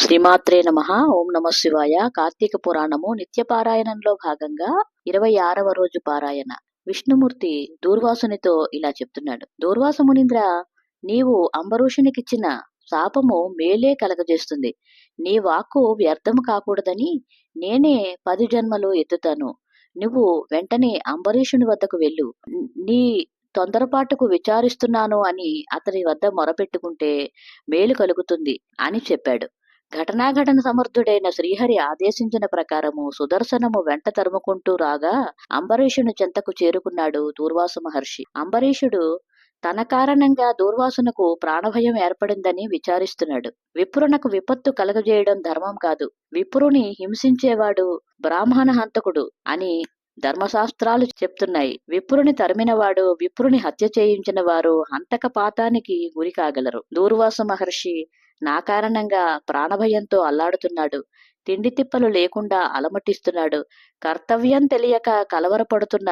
శ్రీమాత్రే నమ. ఓం నమ శివాయ. కార్తీక పురాణము నిత్యపారాయణంలో భాగంగా ఇరవై ఆరవ రోజు పారాయణ. విష్ణుమూర్తి దూర్వాసునితో ఇలా చెప్తున్నాడు. దూర్వాసమునింద్ర నీవు అంబరూషునికిచ్చిన శాపము మేలే కలగజేస్తుంది. నీ వాక్కు వ్యర్థము కాకూడదని నేనే పది జన్మలు ఎత్తుతాను. నువ్వు వెంటనే అంబరీషుని వద్దకు వెళ్ళు. నీ తొందరపాటుకు విచారిస్తున్నాను అని అతని వద్ద మొరపెట్టుకుంటే మేలు కలుగుతుంది అని చెప్పాడు. ఘటనాఘటన సమర్థుడైన శ్రీహరి ఆదేశించిన ప్రకారము సుదర్శనము వెంట తరుముకుంటూ రాగా అంబరీషుని చెంతకు చేరుకున్నాడు దూర్వాస మహర్షి. అంబరీషుడు తన కారణంగా దూర్వాసునకు ప్రాణభయం ఏర్పడిందని విచారిస్తున్నాడు. విప్రునకు విపత్తు కలగజేయడం ధర్మం కాదు. విప్రుని హింసించేవాడు బ్రాహ్మణ హంతకుడు అని ధర్మశాస్త్రాలు చెప్తున్నాయి. విప్రుని తరిమినవాడు విప్రుని హత్య చేయించిన వారు హంతక పాతానికి గురికాగలరు దూర్వాస మహర్షి నా కారణంగా ప్రాణభయంతో అల్లాడుతున్నాడు. తిండి తిప్పలు లేకుండా అలమటిస్తున్నాడు. కర్తవ్యం తెలియక కలవరపడుతున్న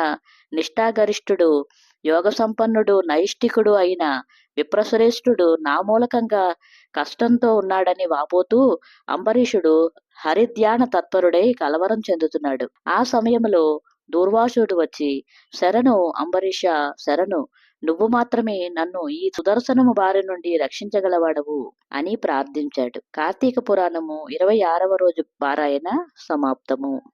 నిష్ఠాగరిష్ఠుడు యోగ సంపన్నుడు నైష్ఠికుడు అయిన విప్రశ్రేష్ఠుడు నా మూలకంగా కష్టంతో ఉన్నాడని వాపోతూ అంబరీషుడు హరిధ్యాన తత్పరుడై కలవరం చెందుతున్నాడు. ఆ సమయంలో దూర్వాసుడు వచ్చి శరణు అంబరీష శరణు! నువ్వు మాత్రమే నన్ను ఈ సుదర్శనము బారి నుండి రక్షించగలవాడవు అని ప్రార్థించాడు. కార్తీక పురాణము ఇరవై ఆరవ రోజు పారాయణ సమాప్తము.